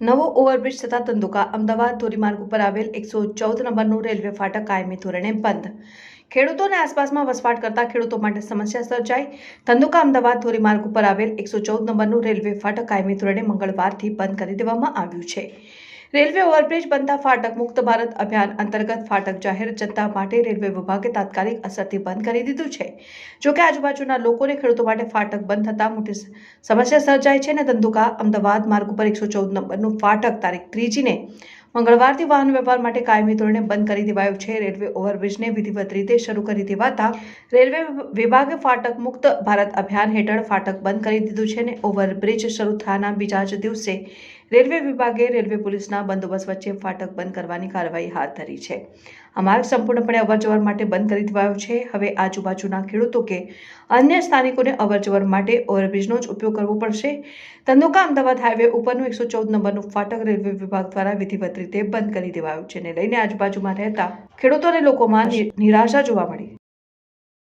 નવો ઓવરબ્રિજ થતાં ધંધુકા અમદાવાદ ધોરીમાર્ગ ઉપર આવેલ એકસો ચૌદ નંબરનું રેલવે ફાટક કાયમી ધોરણે બંધ. ખેડૂતોને આસપાસમાં વસવાટ કરતા ખેડૂતો માટે સમસ્યા સર્જાઈ. ધંધુકા અમદાવાદ ધોરીમાર્ગ ઉપર આવેલ એકસો ચૌદ નંબરનું રેલવે ફાટક કાયમી ધોરણે મંગળવારથી બંધ કરી દેવામાં આવ્યું છે. રેલવે ઓવરબ્રિજ બનતા ફાટક મુક્ત ભારત અભિયાન અંતર્ગત ફાટક જાહેર જનતા માટે રેલવે વિભાગે તાત્કાલિક અસરથી બંધ કરી દીધું છે. જોકે આજુબાજુના લોકોને ખેડૂતો માટે ફાટક બંધ થતા મોટી સમસ્યા સર્જાય છે અને ધંધુકા અમદાવાદ માર્ગ ઉપર એકસો ચૌદ નંબરનું ફાટક તારીખ ત્રીજીને મંગળવારથી વાહન વ્યવહાર માટે કાયમી ધોરણે બંધ કરી દેવાયો છે. રેલવે ઓવરબ્રિજને વિધિવત રીતે શરૂ કરી દેવાતા રેલવે વિભાગે ફાટક મુક્ત ભારત અભિયાન હેઠળ ફાટક બંધ કરી દીધું છે અને ઓવરબ્રિજ શરૂ થયાના બીજા જ દિવસે રેલવે વિભાગે રેલવે પોલીસના બંદોબસ્ત વચ્ચે ફાટક બંધ કરવાની કાર્યવાહી હાથ ધરી છે. આ માર્ગ સંપૂર્ણપણે અવરજવર માટે બંધ કરી દેવાયો છે. હવે આજુબાજુના ખેડૂતો કે અન્ય સ્થાનિકોને અવરજવર માટે ઓવરબ્રિજનો જ ઉપયોગ કરવો પડશે. ધંધુકા અમદાવાદ હાઈવે ઉપરનું એકસો ચૌદ નંબરનું ફાટક રેલવે વિભાગ દ્વારા વિધિવત રીતે બંધ કરી દેવાયું છે. ને લઈને આજુબાજુમાં રહેતા ખેડૂતો અને લોકોમાં નિરાશા જોવા મળી